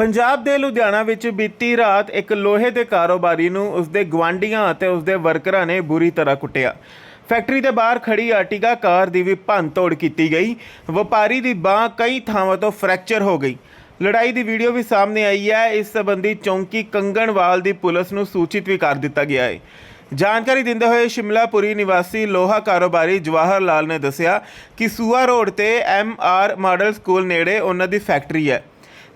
ਪੰਜਾਬ ਦੇ ਲੁਧਿਆਣਾ ਵਿੱਚ ਬੀਤੀ ਰਾਤ ਇੱਕ ਲੋਹੇ ਦੇ ਕਾਰੋਬਾਰੀ ਨੂੰ ਉਸਦੇ ਗਵਾਂਢੀਆਂ ਅਤੇ ਉਸਦੇ ਵਰਕਰਾਂ ਨੇ ਬੁਰੀ ਤਰ੍ਹਾਂ ਕੁੱਟਿਆ। ਫੈਕਟਰੀ ਦੇ ਬਾਹਰ ਖੜੀ ਆਰਟੀਗਾ ਕਾਰ ਦੀ ਵੀ ਭੰਨਤੋੜ ਕੀਤੀ ਗਈ। ਵਪਾਰੀ ਦੀ ਬਾਹ ਕਈ ਥਾਵਾਂ ਤੋਂ ਫ੍ਰੈਕਚਰ ਹੋ ਗਈ। ਲੜਾਈ ਦੀ ਵੀਡੀਓ ਵੀ ਸਾਹਮਣੇ ਆਈ ਹੈ। ਇਸ ਸੰਬੰਧੀ ਚੌਂਕੀ ਕੰਗਣਵਾਲ ਦੀ ਪੁਲਿਸ ਨੂੰ ਸੂਚਿਤ ਵੀ ਕਰ ਦਿੱਤਾ ਗਿਆ ਹੈ। ਜਾਣਕਾਰੀ ਦਿੰਦੇ ਹੋਏ ਸ਼ਿਮਲਾਪੁਰੀ ਨਿਵਾਸੀ ਲੋਹਾ ਕਾਰੋਬਾਰੀ ਜਵਾਹਰ ਲਾਲ ਨੇ ਦੱਸਿਆ ਕਿ ਸੂਆ ਰੋਡ ਤੇ ਐਮ ਆਰ ਮਾਡਲ ਸਕੂਲ ਨੇੜੇ ਉਹਨਾਂ ਦੀ ਫੈਕਟਰੀ ਹੈ।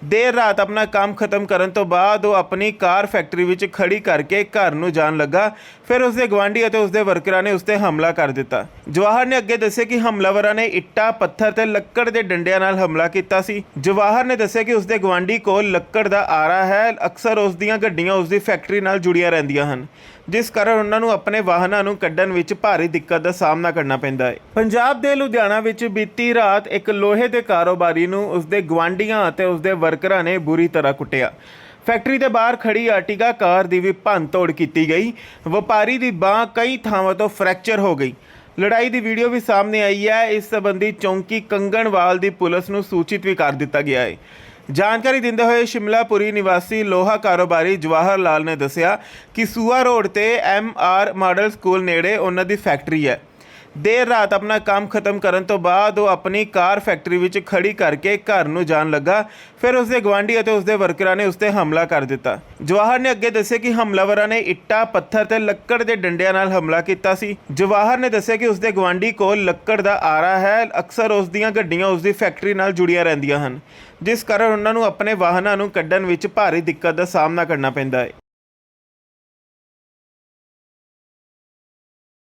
ਦੇਰ ਰਾਤ ਆਪਣਾ ਕੰਮ ਖਤਮ ਕਰਨ ਤੋਂ ਬਾਅਦ ਉਹ ਆਪਣੀ ਕਾਰ ਫੈਕਟਰੀ ਵਿੱਚ ਖੜੀ ਕਰਕੇ ਘਰ ਨੂੰ ਜਾਣ ਲੱਗਾ। ਫਿਰ ਉਸਦੇ ਗਵਾਂਢੀ ਅਤੇ ਉਸਦੇ ਵਰਕਰਾਂ ਨੇ ਉਸ ਤੇ ਹਮਲਾ ਕਰ ਦਿੱਤਾ। ਜਵਾਹਰ ਨੇ ਅੱਗੇ ਦੱਸਿਆ ਕਿ ਹਮਲਾਵਰਾਂ ਨੇ ਇੱਟਾਂ, ਪੱਥਰ ਤੇ ਲੱਕੜ ਦੇ ਡੰਡਿਆਂ ਨਾਲ ਹਮਲਾ ਕੀਤਾ ਸੀ। ਜਵਾਹਰ ਨੇ ਦੱਸਿਆ ਕਿ ਉਸਦੇ ਗਵਾਂਢੀ ਕੋਲ ਲੱਕੜ ਦਾ ਆਰਾ ਹੈ। ਅਕਸਰ ਉਸ ਦੀਆਂ ਗੱਡੀਆਂ ਉਸਦੀ ਫੈਕਟਰੀ ਨਾਲ ਜੁੜੀਆਂ ਰਹਿੰਦੀਆਂ ਹਨ, ਜਿਸ ਕਾਰਨ ਉਹਨਾਂ ਨੂੰ ਆਪਣੇ ਵਾਹਨਾਂ ਨੂੰ ਕੱਢਣ ਵਿੱਚ ਭਾਰੀ ਦਿੱਕਤ ਦਾ ਸਾਹਮਣਾ ਕਰਨਾ ਪੈਂਦਾ ਹੈ। ਪੰਜਾਬ ਦੇ ਲੁਧਿਆਣਾ ਵਿੱਚ ਬੀਤੀ ਰਾਤ ਇੱਕ ਲੋਹੇ ਦੇ ਕਾਰੋਬਾਰੀ ਨੂੰ ਉਸਦੇ ਗਵਾਂਢੀਆਂ ਅਤੇ ਉਸਦੇ ਵਰਕਰਾਂ ਨੇ ਬੁਰੀ ਤਰ੍ਹਾਂ ਕੁੱਟਿਆ। ਫੈਕਟਰੀ ਦੇ ਬਾਹਰ ਖੜੀ ਆਰਟੀਗਾ ਕਾਰ ਦੀ ਵੀ ਭੰਨਤੋੜ ਕੀਤੀ ਗਈ। ਵਪਾਰੀ ਦੀ ਬਾਹ ਕਈ ਥਾਵਾਂ ਤੋਂ ਫ੍ਰੈਕਚਰ ਹੋ ਗਈ। ਲੜਾਈ ਦੀ ਵੀਡੀਓ ਵੀ ਸਾਹਮਣੇ ਆਈ ਹੈ। ਇਸ ਸੰਬੰਧੀ ਚੌਂਕੀ ਕੰਗਣਵਾਲ ਦੀ ਪੁਲਿਸ ਨੂੰ ਸੂਚਿਤ ਵੀ ਕਰ ਦਿੱਤਾ ਗਿਆ ਹੈ। ਜਾਣਕਾਰੀ ਦਿੰਦੇ ਹੋਏ ਸ਼ਿਮਲਾਪੁਰੀ ਨਿਵਾਸੀ ਲੋਹਾ ਕਾਰੋਬਾਰੀ ਜਵਾਹਰ ਲਾਲ ਨੇ ਦੱਸਿਆ ਕਿ ਸੂਆ ਰੋਡ ਤੇ ਐਮ ਆਰ ਮਾਡਲ ਸਕੂਲ ਨੇੜੇ ਉਹਨਾਂ ਦੀ ਫੈਕਟਰੀ ਹੈ। ਦੇਰ ਰਾਤ ਆਪਣਾ ਕੰਮ ਖਤਮ ਕਰਨ ਤੋਂ ਬਾਅਦ ਉਹ ਆਪਣੀ ਕਾਰ ਫੈਕਟਰੀ ਵਿੱਚ ਖੜੀ ਕਰਕੇ ਘਰ ਨੂੰ ਜਾਣ ਲੱਗਾ। ਫਿਰ ਉਸਦੇ ਗਵਾਂਢੀ ਅਤੇ ਉਸਦੇ ਵਰਕਰਾਂ ਨੇ ਉਸ ਤੇ ਹਮਲਾ ਕਰ ਦਿੱਤਾ। ਜਵਾਹਰ ਨੇ ਅੱਗੇ ਦੱਸਿਆ ਕਿ ਹਮਲਾਵਰਾਂ ਨੇ ਇੱਟਾਂ, ਪੱਥਰ ਤੇ ਲੱਕੜ ਦੇ ਡੰਡਿਆਂ ਨਾਲ ਹਮਲਾ ਕੀਤਾ ਸੀ। ਜਵਾਹਰ ਨੇ ਦੱਸਿਆ ਕਿ ਉਸਦੇ ਗਵਾਂਢੀ ਕੋਲ ਲੱਕੜ ਦਾ ਆਰਾ ਹੈ। ਅਕਸਰ ਉਸ ਦੀਆਂ ਗੱਡੀਆਂ ਉਸਦੀ ਫੈਕਟਰੀ ਨਾਲ ਜੁੜੀਆਂ ਰਹਿੰਦੀਆਂ ਹਨ, ਜਿਸ ਕਾਰਨ ਉਹਨਾਂ ਨੂੰ ਆਪਣੇ ਵਾਹਨਾਂ ਨੂੰ ਕੱਢਣ ਵਿੱਚ ਭਾਰੀ ਦਿੱਕਤ ਦਾ ਸਾਹਮਣਾ ਕਰਨਾ ਪੈਂਦਾ ਹੈ।